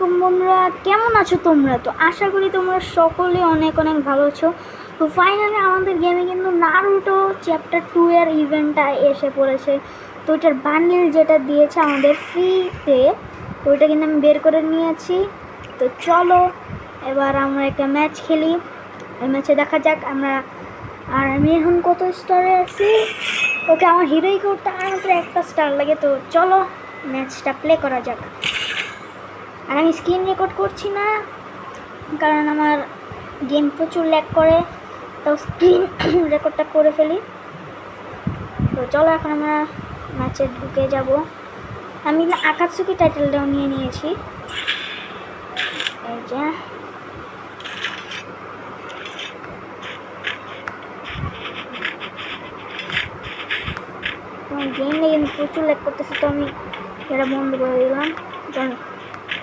আলাইকুম বন্ধুরা, কেমন আছো তোমরা? তো আশা করি তোমরা সকলে অনেক অনেক ভালো আছো। তো ফাইনালি আমাদের গেমে কিন্তু নারুটো চ্যাপ্টার টু এর ইভেন্টটা এসে পড়েছে। তো ওইটার বান্ডিল যেটা দিয়েছে আমাদের ফ্রিতে ওইটা কিন্তু আমি বের করে নিয়েছি। তো চলো, এবার আমরা একটা ম্যাচ খেলি। ওই ম্যাচে দেখা যাক আমরা, আর আমি এখন কত স্টারে আছি? ওকে, আমার হিরোই করতে আর একটা স্টার লাগে। তো চলো ম্যাচটা প্লে করা যাক। আর আমি স্ক্রিন রেকর্ড করছি না, কারণ আমার গেম প্রচুর ল্যাক করে তো স্ক্রিন রেকর্ডটা করে ফেলি। তো চলো এখন আমরা ম্যাচে ঢুকে যাব। আমি না আকাৎসুকি টাইটেলটাও নিয়ে নিয়েছি। এই যে। গেমটা কিন্তু প্রচুর ল্যাক করতেছে, তো আমি এটা বন্ধ করে দিলাম।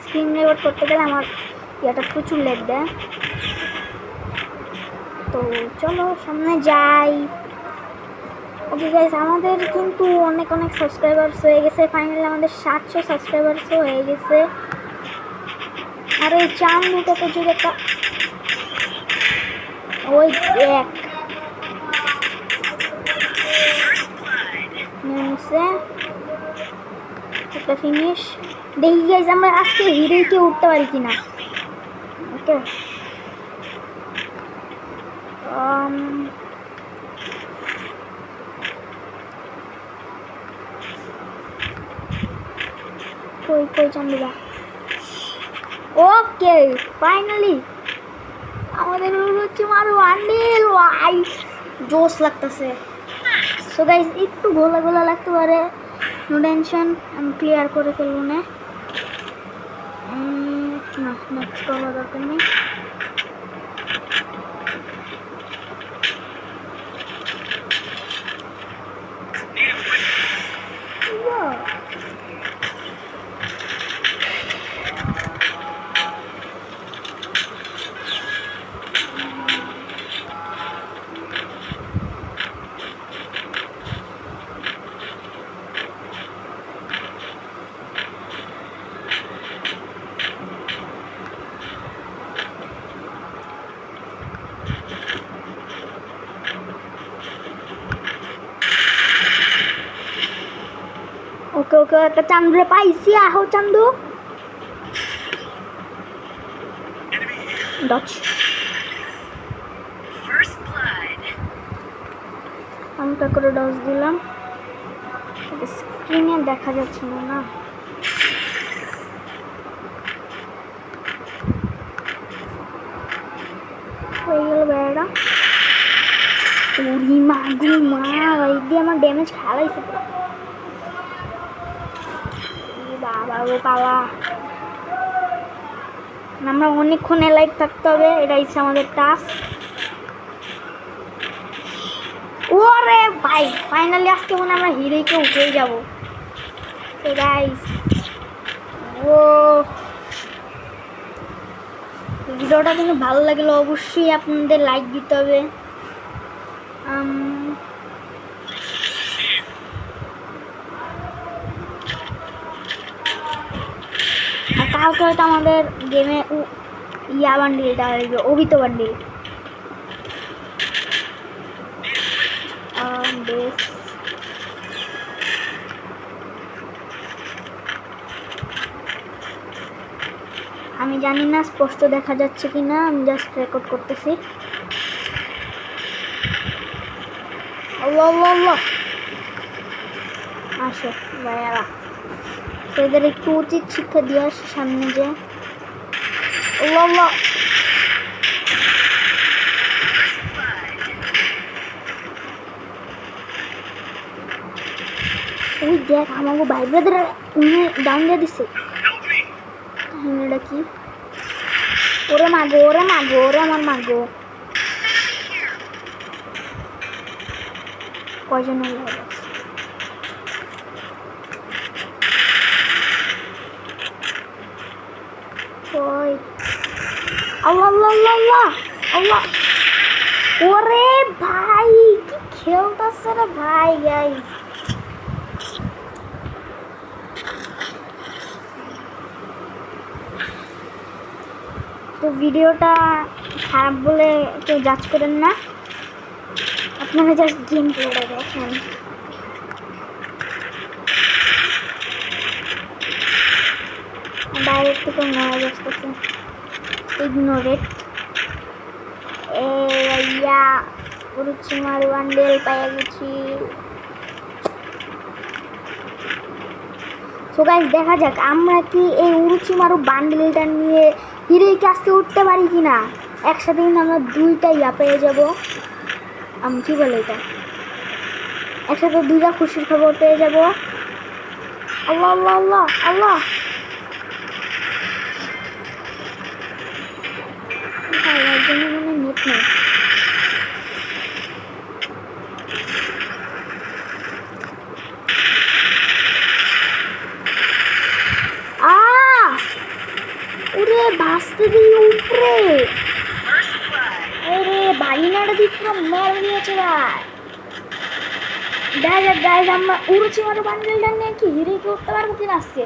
স্ক্রিন রেকর্ড করতে গেলে আমার এটা প্রচুর লেগ দেয়। তো চলো, সামনে যাই। ওকে গাইজ আমাদের কিন্তু অনেক অনেক সাবস্ক্রাইবার্স হয়ে গেছে। ফাইনালি আমাদের সাতশো সাবস্ক্রাইবার্সও হয়ে গেছে। আর ওই চান দুটোকে যদি একটা ওই দেখ। একটা ফিনিশ দেখি গাইজ আমরা আজকে হিরোইকে উঠতে পারি কিনা। ওকে। Um, কই কই চান্দিলা ওকে ফাইনালি আমাদের হচ্ছে মারো আন্ডিল ওয়াই জোস লাগতেছে। সো গাইজ একটু গোলা গোলা লাগতে পারে। নো টেনশন আমি ক্লিয়ার করে ফেলব না। না নেক্সট করার দরকার নেই ওকে ওকে একটা চান্দুরে পাইছি আহো চান্দু ডচ আমি তো করে ডচ দিলাম স্ক্রিনে দেখা যাচ্ছে না না হয়ে গেল বেড়াটা মা গু মা এই দিয়ে আমার ড্যামেজ খালাইছে পুরো বাবা গো আমরা অনেকক্ষণ লাইভ থাকতে হবে এটা ইচ্ছে আমাদের টাস্ক ওরে ভাই ফাইনালি আজকে মনে আমরা হিরোইকে উঠেই যাব। তো গাইস ও। ভিডিওটা কিন্তু ভালো লাগলে অবশ্যই আপনাদের লাইক দিতে হবে। কালকে হয়তো আমাদের গেমে ইয়া বান্ডিলটা আসবে অভিত বান্ডিল বেশ আমি জানি না স্পষ্ট দেখা যাচ্ছে কি না আমি জাস্ট রেকর্ড করতেছি। আসো, ভাইয়ারা। তো এদের একটু উচিত শিক্ষা দিয়ে আসে সামনে যে। ওই দেখ আমাকে ভাই ব্রাদার ডাউন দিয়ে দিছে। এটা কি? ওরে মাগো ওরে মাগো, ওরে আমার মাগো। কয়জন হলো? ওই আল্লাহ আল্লাহ আল্লাহ আল্লাহ ওরে ভাই, কি খেলতেছে রে ভাই গাইস তো ভিডিওটা খারাপ বলে কেউ জাজ করেন না। আপনারা জাস্ট গেম প্লেটা দেখেন। বাইরের থেকে আসতেছে। বান্ডেল পাইয়া গেছি। সো দেখা যাক, আমরা কি এই উরুচিমারু বান্ডেলটা নিয়ে হিরেই কাজকে উঠতে পারি কি না একসাথে কিন্তু আমরা দুইটা ইয়া পেয়ে যাব। আমি, কি বলে এটা? একসাথে দুইটা খুশির খবর পেয়ে যাব। আল্লাহ আল্লাহ আল্লাহ আল্লাহ ভাই এর জন্য মনে নেট নেই আহ বাঁচতে দিই উপরে আরে বাড়িনাটা দিয়ে পুরো মেরে দিয়েছে ভাই দেখা যাক আমরা উড়ছি মারো বান্ডেলটা নিয়ে কি হিরে করতে পারব কিনা আজকে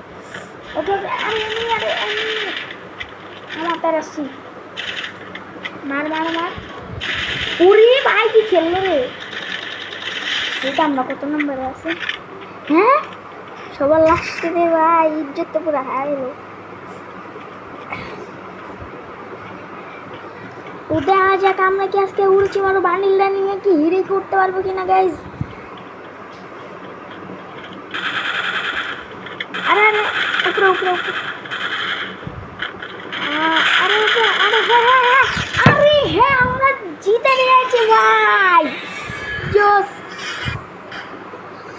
ওকে ওকে আমি আমি আরে আমি আমার তার আসছি মার মার মার উড়ি ভাই কি খেললো রে এটা আমরা কত নম্বরে আছে হ্যাঁ সবার লাস্টে রে ভাই ইজ্জত তো পুরো হারাইলো দেখা যাক, আমরা কি আজকে উড়ছি? মারো বান্ডিলটা নিয়ে কি হিরে করতে পারব কিনা গাইজ আরে আরে, উপরে উপরে উপরে। হ্যাঁ হ্যাঁ হ্যাঁ হ্যাঁ। আমরা জিতে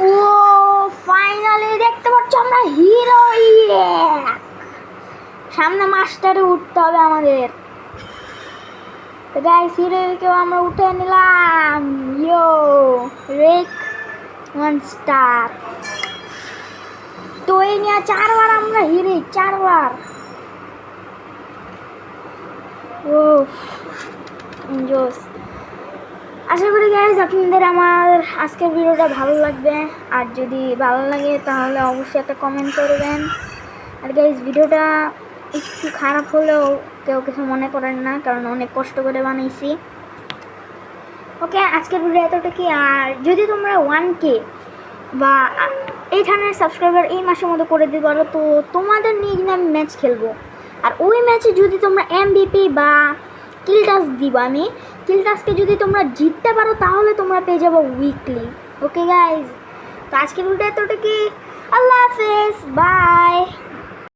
ও দেখতে আমরা হিরো সামনে মাস্টারে উঠতে হবে আমাদের। গাইস হিরোকেও আমরা উঠে নিলাম ইয়ো রেক ওয়ান স্টার তো এই নিয়ে চারবার আমরা হিরে চারবার ও জোস আশা করি গাইজ আপনাদের আমার আজকের ভিডিওটা ভালো লাগবে আর যদি ভালো লাগে তাহলে অবশ্যই একটা কমেন্ট করবেন আর গাইজ ভিডিওটা একটু খারাপ হলেও কেউ কিছু মনে করেন না, কারণ অনেক কষ্ট করে বানাইছি। ওকে, আজকের ভিডিও এতটুকুই। আর যদি তোমরা ওয়ান কে বা এই ধরনের সাবস্ক্রাইবার এই মাসের মধ্যে করে দিতে পারো, তো তোমাদের নিয়ে কিন্তু আমি ম্যাচ খেলব। আর ওই ম্যাচে যদি তোমরা এমবিপি বা কিল টাস দিব আমি কিল টাসকে যদি তোমরা জিততে পারো, তাহলে তোমরা পেয়ে যাব উইকলি ওকে গাইজ তো আজকের ভিডিও এতটুকুই। আল্লাহ হাফেজ। বাই